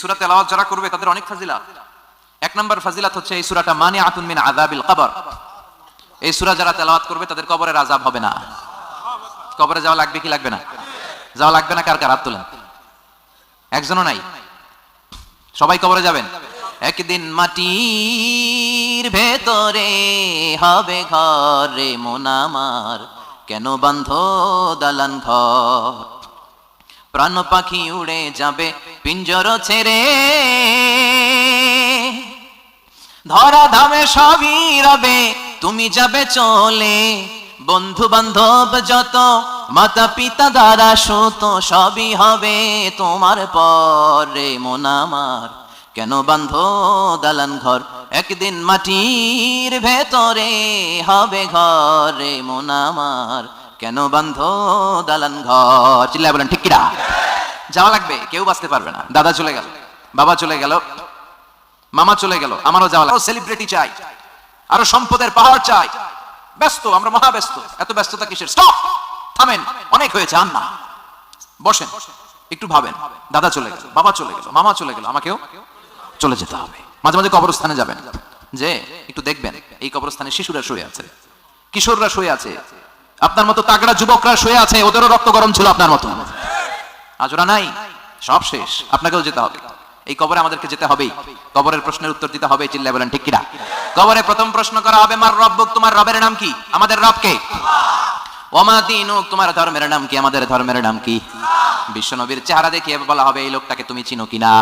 সূরা তেলাওয়াত যারা করবে তাদের অনেক ফাজিলাত। এক নাম্বার ফাজিলাত হচ্ছে এই সূরাটা মানে আতুন মিন কবর। এই সূরা যারা তেলাওয়াত করবে তাদের কবরের হবে না। কবরে যাওয়া লাগবে কি লাগবে না? যাওয়া লাগবে না কার কার? হাত তোলেন। একজনও নাই। সবাই কবরে যাবেন। একদিন মাটির ভেতরে হবে ঘরে মোনামার। কেন বান্ধ দালান ঘর? প্রাণ পাখি উড়ে যাবে, পিঞ্জর ছেড়ে। ধরা ধামে সবই রবে, তুমি যাবে চলে। বন্ধু বান্ধব যত মাতা পিতা দ্বারা সুত, সবই হবে তোমার পরে। মোনামার কেন বান্ধ দালান ঘর? একদিন মাটির ভেতরে হবে ঘরে। মোনামার কেন বান্ধ দালান ঘর? চিল্লায় বলেন, ঠিক কিরা যাওয়া লাগবে, কেউ বাঁচতে পারবে না। দাদা চলে গেল, বাবা চলে গেল, মামা চলে গেল, আমারও যাওয়া লাগবে। সেলিব্রিটি চাই, আরও সম্পদের পাহাড় চাই। ব্যস্ত, আমরা মহা ব্যস্ত। এত ব্যস্ততা কিসের? স্টপ থামেন, অনেক হয়েছে, আর না। বসেন, একটু ভাবেন। দাদা চলে গেল, বাবা চলে গেল, মামা চলে গেল, আমাকেও চলে যেতে হবে। মাঝে মাঝে কবরস্থানে যাবেন। যে, একটু দেখবেন, এই কবরস্থানে শিশুরা শুয়ে আছে। কিশোররা শুয়ে আছে। আপনার মতো তাগড়া যুবকরা শুয়ে আছে, ওদেরও রক্ত গরম ছিল আপনার মতো। আজ ওরা নাই, সব শেষ, আপনাকেও যেতে হবে। এই কবরে আমাদেরকে যেতে হবেই। কবরের প্রশ্নের উত্তর দিতে হবে, চিল্লায় বলেন, ঠিক কিনা? কবরে প্রথম প্রশ্ন করা হবে, মার রব্বুক তোমার রবের নাম কি? আমাদের রবকে তোমার ধর্মের নাম কি? আমাদের ধর্মের নাম কি? বিশ্বনবীর চেহারা দেখিয়ে বলা হবে, এই লোকটাকে তুমি চিনো কিনা?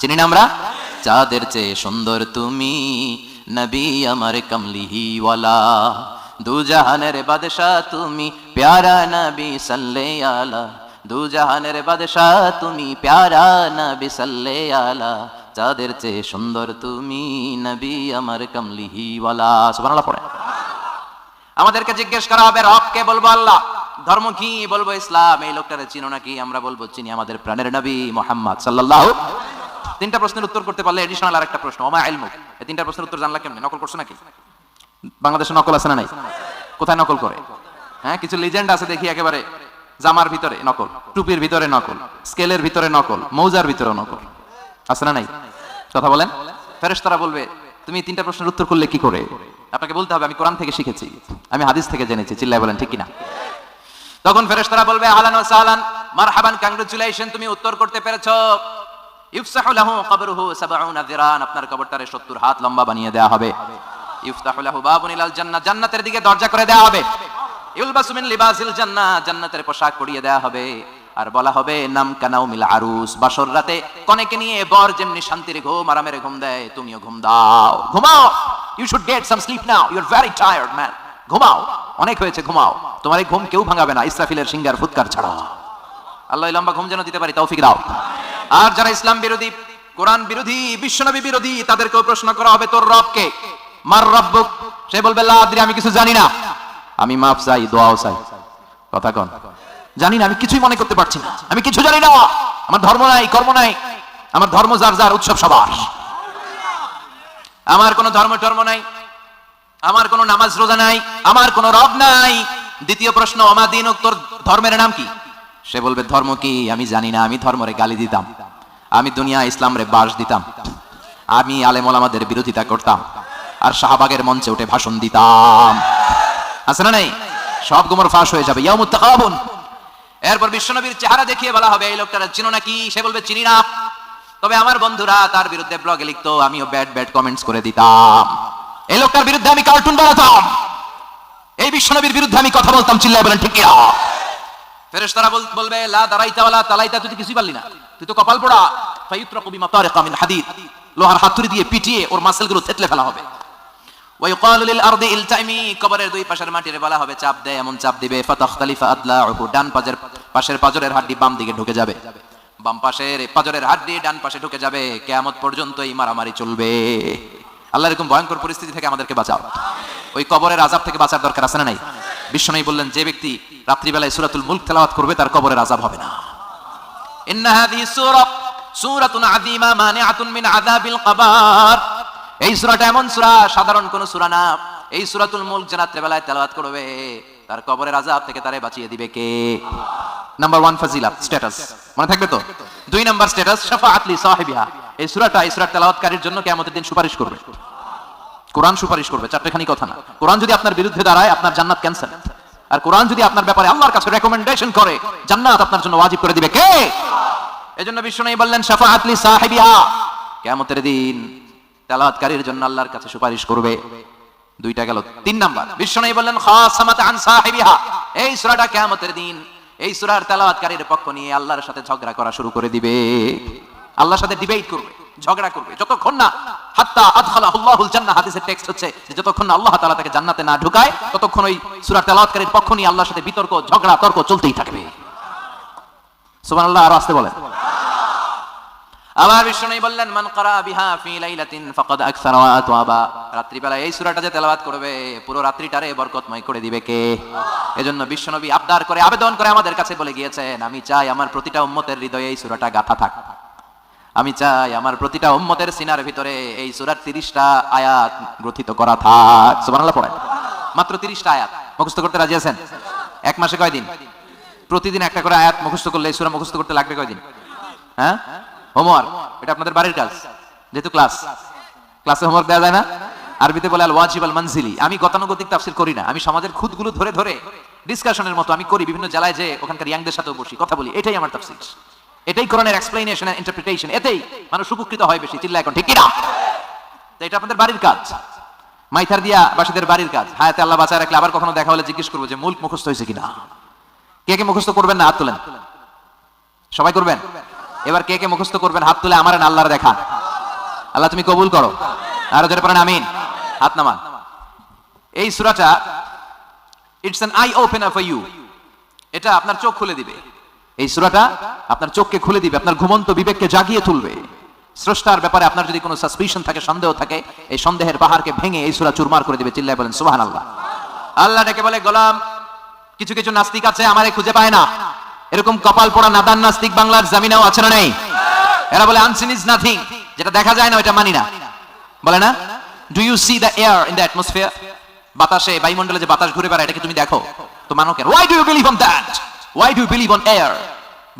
চিনি না আমরা? চাঁদের চেয়ে সুন্দর তুমি, নবী আমার কমলিহি দু জাহানের বাদশাহ তুমি প্যারা নবী সাল্লে আলা দু জাহানের বাদশাহ তুমি প্যারা নবী সাল্লে আলা চাঁদের চেয়ে সুন্দর তুমি নবী আমার কমলিহি ওয়ালা সুবহানাল্লাহ পড়ে। আমাদেরকে জিজ্ঞেস করা হবে, রবকে বলব আল্লাহ? ধর্ম কি বলব ইসলাম? এই লোকটারে চিনো নাকি? আমরা বলব চিনি আমাদের প্রাণের নবী মোহাম্মদ সাল্লাল্লাহ তিনটা প্রশ্নের উত্তর করতে পারলে এডিশনাল আর একটা প্রশ্ন, ওমা ইলমুক। এই তিনটা প্রশ্নের উত্তর জানলা কেমনে? নকল করছ নাকি? বাংলাদেশে নকল আছে না নাই? কোথায় নকল করে? হ্যাঁ কিছু লিজেন্ড আছে দেখি একেবারে জামার ভিতরে নকল, টুপির ভিতরে নকল, স্কেলের ভিতরে নকল, মৌজার ভিতরে নকল। আছে না নাই? কথা বলেন? ফেরেশতারা বলবে, তুমি তিনটা প্রশ্নের উত্তর করলে কি করে? আপনাকে বলতে হবে, আমি কোরআন থেকে শিখেছি, আমি হাদিস থেকে জেনেছি, চিল্লায় বলেন, ঠিক কিনা? তখন ফেরেশতারা বলবে, আহলান ওয়া সাহলান, মারহাবান কংগ্রাচুলেশন তুমি উত্তর করতে পেরেছ। ইফসাহু লাহু কবরুহু 70 যিরান আপনার কবরটারে 70 হাত লম্বা বানিয়ে দেয়া হবে। বাবুন ইলাল জান্নাহ, জান্নাতের দিকে দরজা করে দেয়া হবে। ইউলবাসু মিন লিবাসিল জান্নাহ, জান্নাতের পোশাক পরিয়ে হবে। আর বলা হবে, নাম কানাউ মিল আরুস, বাসর রাতে কনেকে নিয়ে বর যেমনি শান্তির ঘুম, আরামের ঘুম দেয়, তুমিও ঘুম দাও। ঘুমাও! You should get some sleep now you are very tired man ঘুমাও। অনেক হয়েছে, ঘুমাও। তোমার ঘুম কেউ ভাঙাবে না। ইসরাফিলের সিঙ্গার ফুৎকার ছাড়া আল্লাহ লম্বা ঘুম যেন দিতে পারি, তৌফিক দাও। আর যারা ইসলাম বিরোধী, কোরআন বিরোধী, বিশ্বনবী বিরোধী, তাদেরকেও প্রশ্ন করা হবে, তোর রবকে। মার রব্বুক। সে বলবে, লা আদ্রি, আমি কিছু জানি না। আমি মাফ চাই, দোয়াও চাই। কথা কন। জানি না, আমি কিছুই মনে করতে পারছি না। আমি কিছু জানি না। আমার ধর্ম নাই, কর্ম নাই। আমার ধর্ম যার যার উৎসব সবার। আমার কোনো ধর্ম টর্ম নাই। আমার কোনো নামাজ রোজা নাই। আমার কোনো রব নাই। দ্বিতীয় প্রশ্ন অমাদিন তোর ধর্মের নাম কি? সে বলবে, ধর্ম কি? আমি জানি না। আমি ধর্মরে গালি দিতাম। আমি দুনিয়া ইসলামরে বাস দিতাম। আমি আলেম ওলামাদের বিরোধিতা করতাম। আর শাহবাগের মঞ্চে উঠে ভাষণ দিতাম। আছে না নেই? সব গুমর ফাঁস হয়ে যাবে। ইয়ামুত তাকাবুন। এরপর বিশ্বনবীর চেহারা দেখিয়ে বলা হবে, এই লোকটারা চিনো নাকি? সে বলবে, চিনি না। তবে আমার বন্ধুরা তার বিরুদ্ধে ব্লগে লিখতো, আমিও ব্যাড ব্যাড কমেন্টস করে দিতাম। এই লোকটার বিরুদ্ধে আমি কার্টুন বানাতাম। এই বিশ্বনবীর বিরুদ্ধে আমি কথা বলতাম, চিল্লায় বলেন, ঠিক কিনা? ফেরেশতারা বল- বলবে, লা দারাইতা ওয়ালা তালাইতা, তুই কিছুই পারলি না। তুই তো কপাল পোড়া। ফায়ুত্রাকু বিমা তারিকা মিন হাদিদ। লোহার হাতুড়ি দিয়ে পিটিয়ে ওর মাসেলগুলো থেতলে ফেলা হবে। কবরের দুই পাশের মাটির বলা হবে, চাপ দেয়, এমন চাপ দিবে ডান পাশের পাজরের বাম দিকে পাশের পাজরের ডান পাশে ঢুকে যাবে, কেয়ামত পর্যন্ত মারামারি চলবে। আল্লাহ এরকম ভয়ঙ্কর পরিস্থিতি থেকে আমাদেরকে বাঁচাও। ওই কবরের আজাব থেকে বাঁচার দরকার আছে না নাই? বিশ্বনবী বললেন, যে ব্যক্তি রাত্রিবেলায় সুরাতুল মুলক তেলাওয়াত করবে, তার কবরের আজাব হবে না। ইন্না হাযিহি সূরা, সূরাতুন আযীমা মানিআতুন মিন আযাবিল কবর। এই সূরাটা এমন সূরা, সাধারণ কোন সূরা না। এই সূরাতুল মুলক যে রাত্রে বেলায় তেলাওয়াত করবে, তার কবরের আযাব থেকে তারে বাঁচিয়ে দিবে কে? নাম্বার ওয়ান ফাজিলা স্ট্যাটাস মনে থাকবে তো? দুই নাম্বার স্ট্যাটাস শাফাআত লি সাহিবিহা। এই সূরাটা, এই সূরার তেলাওয়াতকারীর জন্য কিয়ামতের দিন সুপারিশ করবে। কোরআন সুপারিশ করবে, চারটেখানি কথা না। কোরআন যদি আপনার বিরুদ্ধে দাঁড়ায়, আপনার জান্নাত ক্যান্সেল আর কোরআন যদি আপনার ব্যাপারে আল্লাহর কাছে রেকমেন্ডেশন করে, জান্নাত আপনার জন্য ওয়াজিব করে দিবে কে? এজন্য বিষ্ণু বললেন, শাফাআত লি সাহিবিহা। কিয়ামতের দিন তেলাওয়াতকারীর জন্য আল্লাহর কাছে সুপারিশ করবে। দুইটা গেল। তিন নাম্বার বিষ্ণু বললেন এই সূরাটা কিয়ামতের দিন। এই সূরার তেলাওয়াতকারীর পক্ষ নিয়ে আল্লাহর সাথে ঝগড়া করা শুরু করে দিবে। আল্লাহর সাথে ডিবেট করবে, ঝগড়া করবে। যতক্ষণ না আল্লাহ তাকে জান্নাতে না ঢুকায়, ততক্ষণ ওই পক্ষ নিয়ে আল্লাহর সাথে বিতর্ক, ঝগড়া, তর্ক চলতেই থাকবে। সুবহানাল্লাহ, আর বলেন। আবার বিষ্ণু বললেন, মান করা বিহা ফি লাইলাতিন ফাকাদ আকসারা ওয়া রাত্রিবেলা এই সূরাটা যে তেলাওয়াত করবে, পুরো রাত্রিটারে বরকতময় করে দিবে কে? এজন্য বিশ্বনবী আবদার করে আবেদন করে আমাদের কাছে বলে গিয়েছেন, আমি চাই আমার প্রতিটা উম্মতের হৃদয়ে এই সূরাটা গাথা থাক। আমি চাই আমার প্রতিটা উম্মতের সিনার ভিতরে এই সূরার 30টা আয়াত গ্রথিত করা থাক। সুবহানাল্লাহ পড়েন। মাত্র 30টা আয়াত। মুখস্থ করতে রাজি আছেন? এক মাসে কয়দিন? প্রতিদিন একটা করে আয়াত মুখস্থ করলে, এই সূরা মুখস্থ করতে লাগবে কয়দিন? হ্যাঁ? হোমওয়ার্ক, এটা আপনাদের বাড়ির কাজ, যেহেতু ক্লাস ক্লাসে হোমওয়ার্ক দেওয়া যায় না। আরবিতে বলে আল ওয়াজিব আল মানজিলি আমি গতানুগতিক তাফসির করি না। আমি সমাজের খুদগুলো ধরে ধরে ডিসকাশনের মতো আমি করি, বিভিন্ন জেলায় যে ওখানকার ইয়াংদের সাথেও বসি, কথা বলি। এটাই আমার তাফসির। এটাই কোরআনের এক্সপ্লেনেশন ইন্টারপ্রিটেশন এতেই মানুষ উপকৃত হয় বেশি। চিল্লা এখন ঠিক কি না? তো এটা আপনাদের বাড়ির কাজ। মাইথার দিয়া বাসীদের বাড়ির কাজ। হায়াতে আল্লাহ বাঁচায় রাখলে আবার কখনো দেখা হলে জিজ্ঞেস করব যে মূল মুখস্থ হয়েছে কিনা কে কে মুখস্থ করবেন না? হাত সবাই করবেন? এবার কে কে মুখস্থ করবেন? হাত তুলে আমার আল্লাহর দেখা। আল্লাহ, তুমি কবুল করো। আরও জোরে পড়েন, আমিন। হাত নামান। এই সূরাটা it's an eye opener for you এটা আপনার চোখ খুলে দিবে। এই সূরাটা আপনার চোখকে খুলে দিবে, আপনার ঘুমন্ত বিবেককে জাগিয়ে তুলবে। স্রষ্টার ব্যাপারে আপনার যদি কোনো সাসপিশন থাকে, সন্দেহ থাকে, এই সন্দেহের পাহাড়কে ভেঙে এই সুরা চুরমার করে দিবে, চিল্লায় বলেন, সুবহানাল্লাহ। আল্লাহ ডেকে বলে, গোলাম, কিছু কিছু নাস্তিক আছে আমারে খুঁজে পায় না। এরকম কপাল পড়া নাদান নাস্তিক বাংলার জামিনেও আছে না নেই? এরা বলে আনসিন ইজ নাথিং যেটা দেখা যায় না ওটা মানি না। বলে না do you see the air in the atmosphere বাতাসে, বায়ুমণ্ডলে যে বাতাস ঘুরে বেড়ায় এটাকে তুমি দেখো? তো মানো কেন? Why do you believe on that why do you believe on air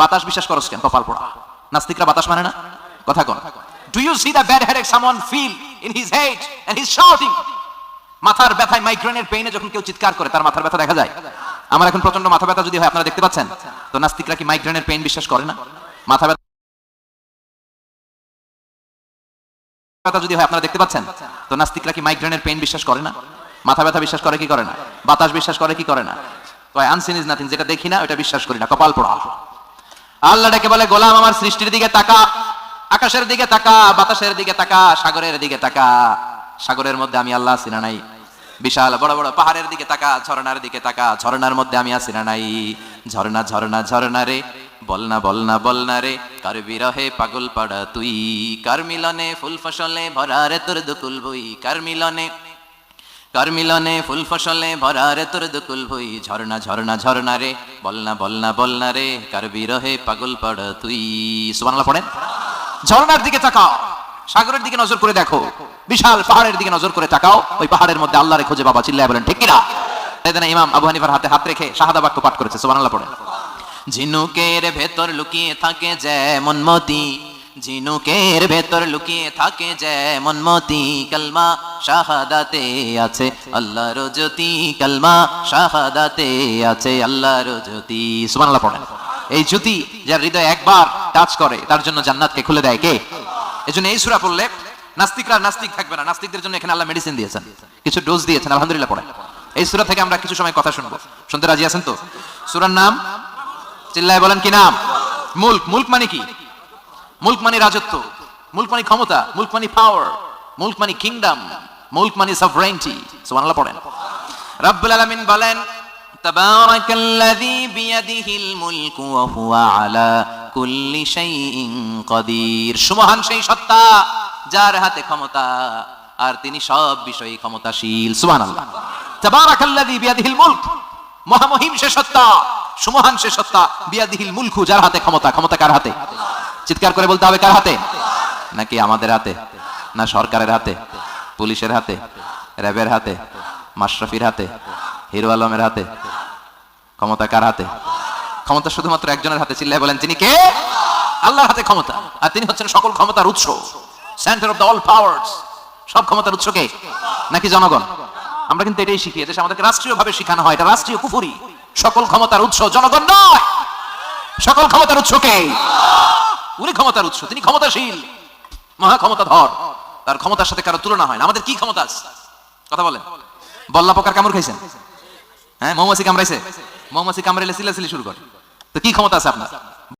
বাতাস বিশ্বাস করস কেন, কপাল পড়া? নাস্তিকরা বাতাস মানে না? কথা কোন? Do you see the bad headache someone feel in his head and his shouting মাথার ব্যথায় মাইগ্রেনের পেইনে যখন কেউ চিৎকার করে, তার মাথার ব্যথা দেখা যায়? আমার এখন প্রচণ্ড মাথা ব্যথা যদি হয়, আপনারা দেখতে পাচ্ছেন? তো নাস্তিকরা কি মাইগ্রেনের পেইন বিশ্বাস করে না? মাথা ব্যথা যদি হয়, আপনারা দেখতে পাচ্ছেন? তো নাস্তিকরা কি মাইগ্রেনের পেইন বিশ্বাস করে না? মাথা ব্যথা বিশ্বাস করে কি করে না? বাতাস বিশ্বাস করে কি করে না? তো আনসিন ইজ নাথিং যেটা দেখি না ওটা বিশ্বাস করি না, কপাল পোড়া। আল্লাহ ডেকে বলে, গোলাম আমার সৃষ্টির দিকে তাকা, আকাশের দিকে তাকা, বাতাসের দিকে তাকা, সাগরের দিকে তাকা। সাগরের মধ্যে আমি আল্লাহ আছি না নাই। বিশাল বড় বড় পাহাড়ের দিকে তাকা, ঝর্ণার দিকে তাকা, ঝর্ণার মধ্যে আমি আছি না নাই। ঝর্ণা ঝর্ণা ঝর্ণা রে বলনা বলনা বলনা রে, কার বিরহে পাগল পাড়া তুই? কার মিলনে ফুল ফসলে ভরা রে তোর দুকুল বই কার মিলনে কার মিলনে ফুল ফসলে ভরা রে তোর দুকুল ভুই? ঝর্ণা ঝর্ণা ঝর্ণা রে বলনা বলনা বলনা রে, কার বিরহে পাগল পাড়া তুই? সুবহানাল্লাহ পড়েন। ঝর্ণার দিকে তাকাও। সাগরের দিকে নজর করে দেখো। বিশাল পাহাড়ের দিকে নজর করে তাকাও। ওই পাহাড়ের মধ্যে আল্লাহরে খুঁজে বাবা চিল্লায় বলেন, ঠিক কিনা ইমাম আবু হানিফার হাতে হাত রেখে শাহাদা বাক্য পাঠ করেছে, সুবহানাল্লাহ পড়েন। ঝিনুকের ভেতর লুকিয়ে থাকে যেমন মতি, ঝিনুকের ভেতর লুকিয়ে থাকে যেমন মতি, কালমা শাহাদাতে আছে, আল্লাহর জ্যোতি, কালমা শাহাদাতে আছে, আল্লাহর জ্যোতি, সুবহানাল্লাহ পড়েন। এই জ্যোতি যার হৃদয় একবার টাচ করে, তার জন্য জান্নাতকে খুলে দেয় কে? এজন্য এই সূরা পড়লে নাস্তিকরা নাস্তিক থাকবে না। নাস্তিকদের জন্য এখানে আল্লাহ মেডিসিন দিয়েছেন। কিছু ডোজ দিয়েছেন। আলহামদুলিল্লাহ পড়েন। এই সূরা থেকে আমরা কিছু সময় কথা শুনব। শুনতে রাজি আছেন তো? সূরার নাম চিল্লায় বলেন কি নাম? মুল্ক। মুল্ক মানে কি? মুল্ক মানে রাজত্ব। মুল্ক মানে ক্ষমতা। মুল্ক মানে পাওয়ার মুল্ক মানে কিংডম মুল্ক মানে সভরেন্টি সুবহানাল্লাহ পড়েন। রব্বুল আলামিন বলেন تبارك الذي بيده الملك وهو على كل شيء قدير সুমহান সেই সত্তা যার হাতে ক্ষমতা আর তিনি সব বিষয়ে ক্ষমতাশীল সুবহানাল্লাহ তাবারাকাল্লাযী বিয়াদিহিল মুলক মহামহিম সে সত্তা সুমহান সে সত্তা বিয়াদিহিল মুলকু যার হাতে ক্ষমতা ক্ষমতা কার হাতে চিৎকার করে বলতে হবে কার হাতে নাকি আমাদের হাতে না সরকারের হাতে পুলিশের হাতে র্যাবের হাতে মাশরাফির হাতে হিরো আলমের হাতে ক্ষমতা কার হাতে? ক্ষমতা শুধুমাত্র একজনের হাতে, চিল্লায় বলেন তিনি কে? আল্লাহর হাতে ক্ষমতা। আর তিনি হচ্ছেন সকল ক্ষমতার উৎস। Centre of the all powers সব ক্ষমতার উৎস কে? নাকি জনগণ? আমরা কিন্তু এটাই শিখি। এদেশে আমাদেরকে রাষ্ট্রীয়ভাবে শেখানো হয়। এটা রাষ্ট্রীয় কুফুরি। সকল ক্ষমতার উৎস জনগণ নয়। সকল ক্ষমতার উৎস কে? উনি ক্ষমতার উৎস, তিনি ক্ষমতাশীল। মহা ক্ষমতাধর। তার ক্ষমতার সাথে কারও তুলনা হয় না। আমাদের কি ক্ষমতা আছে? কথা বলেন। বল্লা পোকার কামড় খাইছেন? হ্যাঁ মৌমাছি কামড়াইছে। মৌমাছি কামড়াইলে সিলাসিলি শুরু করে। তো কি ক্ষমতা আছে আপনার?